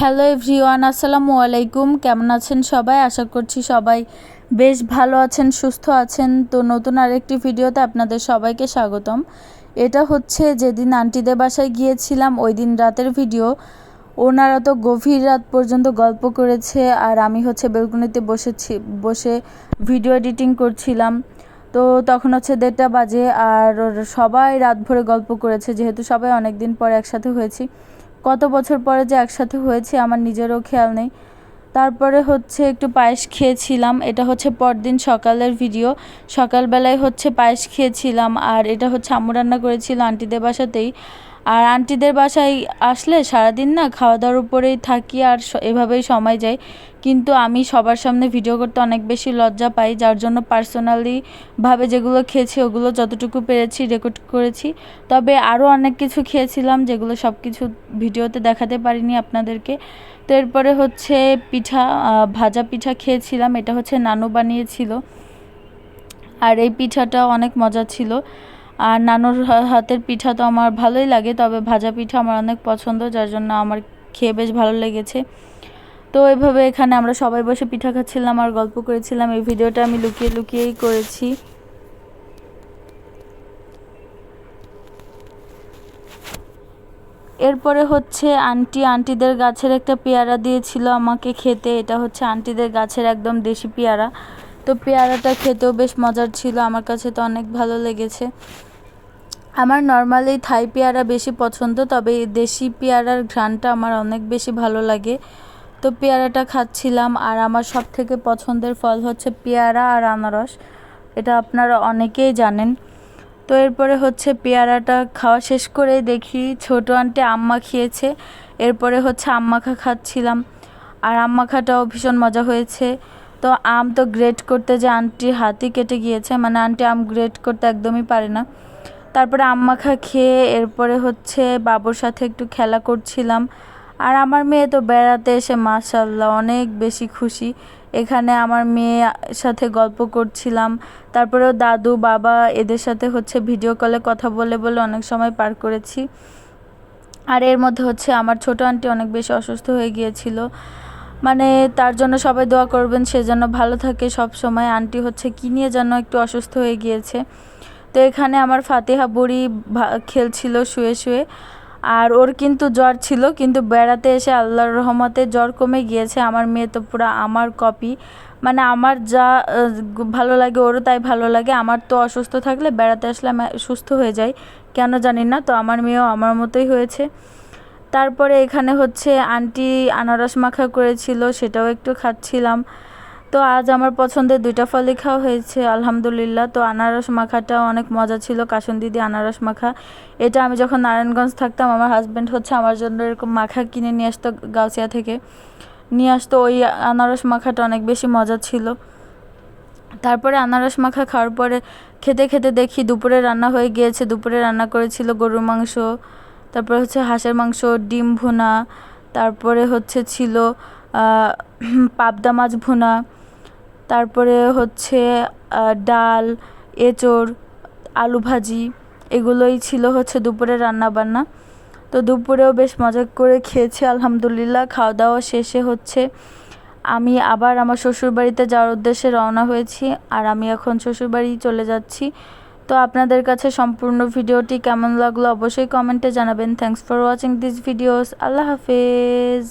Hello everyone, আসসালামু আলাইকুম। কেমন আছেন সবাই? আশা করছি সবাই বেশ ভালো আছেন, সুস্থ আছেন। তো নতুন আরেকটি ভিডিওতে আপনাদের সবাইকে স্বাগতম। এটা হচ্ছে যেদিন আন্টিদের বাসায় গিয়েছিলাম, ওই দিন রাতের ভিডিও। ওনারা তো গভীর রাত পর্যন্ত গল্প করেছে, আর আমি হচ্ছে বেলকুনিতে বসেছি, বসে ভিডিও এডিটিং করছিলাম। তো তখন হচ্ছে দেড়টা বাজে, আর সবাই রাত ভরে গল্প করেছে, যেহেতু সবাই অনেক দিন পরে একসাথে হয়েছি। কত বছর পরে যে একসাথে হয়েছে, আমার নিজেরও খেয়াল নেই। তারপরে হচ্ছে একটু পায়েস খেয়েছিলাম, এটা হচ্ছে পরদিন সকালের ভিডিও সকালবেলায় হচ্ছে পায়েস খেয়েছিলাম, আর এটা হচ্ছে আম্মু রান্না করেছিল আন্টিদের বাসাতেই। আর আন্টিদের বাসায় আসলে সারাদিন না খাওয়া দাওয়ার উপরেই থাকি আর এভাবেই সময় যায় কিন্তু আমি সবার সামনে ভিডিও করতে অনেক বেশি লজ্জা পাই, যার জন্য পার্সোনালিভাবে যেগুলো খেয়েছি ওগুলো যতটুকু পেরেছি রেকর্ড করেছি। তবে আরও অনেক কিছু খেয়েছিলাম যেগুলো সব কিছু ভিডিওতে দেখাতে পারিনি আপনাদেরকে। তো এরপরে হচ্ছে পিঠা ভাজা পিঠা খেয়েছিলাম, এটা হচ্ছে নানু বানিয়েছিল। আর এই পিঠাটা অনেক মজা ছিল। আর নানুর হাতের পিঠা তো আমার ভালোই লাগে, তবে ভাজা পিঠা আমার অনেক পছন্দ, যার জন্য আমার খেয়ে বেশ ভালো লেগেছে। তো এভাবে এখানে আমরা সবাই বসে পিঠা খাচ্ছিলাম আর গল্প করেছিলাম। এই ভিডিওটা আমি লুকিয়ে লুকিয়েই করেছি। এরপরে হচ্ছে আন্টি, আন্টিদের গাছের একটা পেয়ারা দিয়েছিল আমাকে খেতে। এটা হচ্ছে আন্টিদের গাছের একদম দেশি পেয়ারা। তো পেয়ারাটা খেতেও বেশ মজার ছিল। আমার কাছে তো অনেক ভালো লেগেছে। আমার নর্মালি থাই পেয়ারা বেশি পছন্দ, তবে দেশি পেয়ারার ঘ্রাণটা আমার অনেক বেশি ভালো লাগে। তো পেয়ারাটা খাচ্ছিলাম আর আমার সব থেকে পছন্দের ফল হচ্ছে পেয়ারা আর আনারস। এটা আপনারা অনেকেই জানেন। তো এরপরে হচ্ছে পেয়ারাটা খাওয়া শেষ করে দেখি ছোটো আন্টি আম্মা খেয়েছে। এরপরে হচ্ছে আম্মাখা খাচ্ছিলাম। আর আম্মাখাটাও ভীষণ মজা হয়েছে। তো আম তো গ্রেট করতে যে আন্টির হাতই কেটে গিয়েছে মানে আন্টি আম গ্রেট করতে একদমই পারে না। তারপরে আম্মাখা খেয়ে এরপরে হচ্ছে বাবুর সাথে একটু খেলা করছিলাম। আর আমার মেয়ে তো বেড়াতে এসে মাসাল্লাহ অনেক বেশি খুশি। এখানে আমার মেয়ে সাথে গল্প করছিলাম। তারপরেও দাদু, বাবা এদের সাথে হচ্ছে ভিডিও কলে কথা বলে বলে অনেক সময় পার করেছি। আর এর মধ্যে হচ্ছে আমার ছোটো আন্টি অনেক বেশি অসুস্থ হয়ে গিয়েছিল। মানে তার জন্য সবাই দোয়া করবেন, সে যেন ভালো থাকে সব সময়। আন্টি হচ্ছে কী নিয়ে যেন একটু অসুস্থ হয়ে গিয়েছে। তো এখানে আমার ফাতিহা বুড়ি খেলছিল শুয়ে শুয়ে। আর ওর কিন্তু জ্বর ছিল, কিন্তু বেড়াতে এসে আল্লাহর রহমতে জ্বর কমে গিয়েছে। আমার মেয়ে তো পুরো আমার কপি মানে আমার যা ভালো লাগে ওরও তাই ভালো লাগে। আমার তো অসুস্থ থাকলে বেড়াতে আসলে সুস্থ হয়ে যায় কেন জানি না, তো আমার মেয়েও আমার মতোই হয়েছে। তারপরে এখানে হচ্ছে আন্টি আনারস মাখা করেছিল, সেটাও একটু খাচ্ছিলাম। তো আজ আমার পছন্দের দুইটা ফলই খাওয়া হয়েছে, আলহামদুলিল্লাহ। তো আনারস মাখাটা অনেক মজা ছিল, কাসন দিদি আনারস মাখা। এটা আমি যখন নারায়ণগঞ্জ থাকতাম, আমার হাজব্যান্ড হচ্ছে আমার জন্য এরকম মাখা কিনে নিয়ে আসতো গাউসিয়া থেকে। নিয়ে আসতো ওই আনারস মাখাটা অনেক বেশি মজা ছিল। তারপরে আনারস মাখা খাওয়ার পরে খেতে খেতে দেখি দুপুরে রান্না হয়ে গিয়েছে, দুপুরে রান্না করেছিল গরুর মাংস। তারপরে হচ্ছে হাঁসের মাংস, ডিম ভুনা, তারপরে হচ্ছে ছিল পাবদা মাছ ভুনা, তারপরে হচ্ছে ডাল, এঁচড়, আলু ভাজি, এগুলোই ছিল হচ্ছে দুপুরে রান্না বান্না তো দুপুরেও বেশ মজা করে খেয়েছি, আলহামদুলিল্লাহ। খাওয়া দাওয়া শেষে হচ্ছে আমি আবার আমার শ্বশুরবাড়িতে যাওয়ার উদ্দেশ্যে রওনা হয়েছি আর আমি এখন শ্বশুরবাড়ি চলে যাচ্ছি। তো আপনাদের কাছে সম্পূর্ণ ভিডিওটি কেমন লাগল অবশ্যই কমেন্টে জানাবেন। Thanks for watching this videos আল্লাহ হাফেজ।